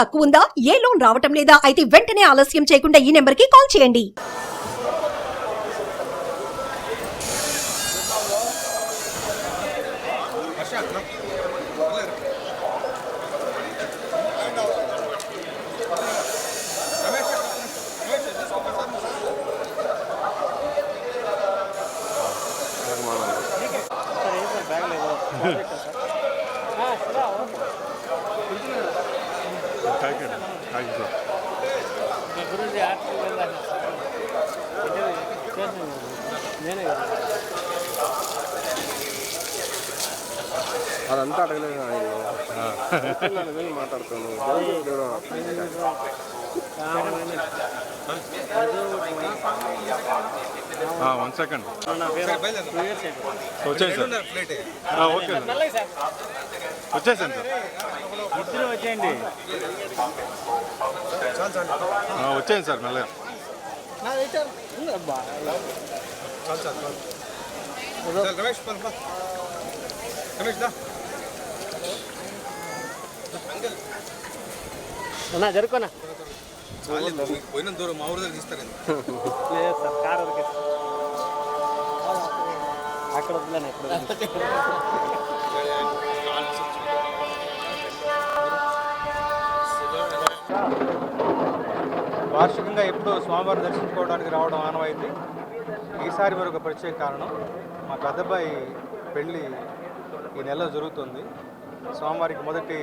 తక్కువ ఉందా ఏ లోన్ రావటం లేదా? అయితే వెంటనే ఆలస్యం చేయకుండా ఈ నెంబర్కి కాల్ చేయండి. సార్ ఏం సార్ బ్యాగ్ లేదు ప్యాకెట్ ప్యాకెట్ సార్ మీ గురించి ఆర్టికల్ వెళ్ళాను చేసాను నేనే కదా అదంతా అడగలేదు ఆయన వన్ సెకండ్ నా పేరు టూ ఇయర్స్ వచ్చేయండి సార్. ఆ, ఓకే సార్. వచ్చేసాను సార్. ఇద్దరు వచ్చేయండి. వచ్చేయండి సార్ మెల్లగా. రమేష్ రమేష్ దా. అన్నా జరుకోనా పోయిన దూరం మా ఊరు దగ్గర తీస్తారు లేదు సార్ కార్ వరకే అక్కడ వద్దులేను వార్షికంగా ఎప్పుడూ స్వామివారిని దర్శించుకోవడానికి రావడం ఆనవాయితీ. ఈసారి మరొక ప్రత్యేక కారణం మా పెద్దబ్బాయి పెళ్ళి ఈ నెలలో జరుగుతుంది. స్వామివారికి మొదటి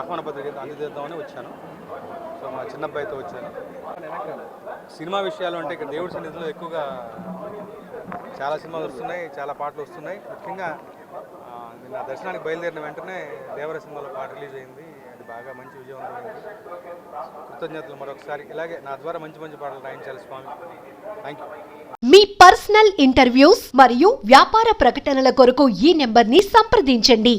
ఆహ్వాన పత్రిక అందజేద్దామని వచ్చాను. సో మా చిన్నబ్బాయితో వచ్చాను. సినిమా విషయాలు అంటే ఇక్కడ దేవుడి సన్నిధిలో ఎక్కువగా చాలా సినిమాలు వస్తున్నాయి చాలా పాటలు వస్తున్నాయి. ముఖ్యంగా నిన్న దర్శనానికి బయలుదేరిన వెంటనే దేవర సినిమాలో పాట రిలీజ్ అయింది. అది బాగా మంచి విజయవంతమైంది. కృతజ్ఞతలు మరొకసారి. ఇలాగే నా ద్వారా మంచి మంచి పాటలు రాయించాలి స్వామి. థ్యాంక్ యూ మీ పర్సనల్ ఇంటర్వ్యూస్ మరియు వ్యాపార ప్రకటనల కొరకు ఈ నెంబర్ని సంప్రదించండి.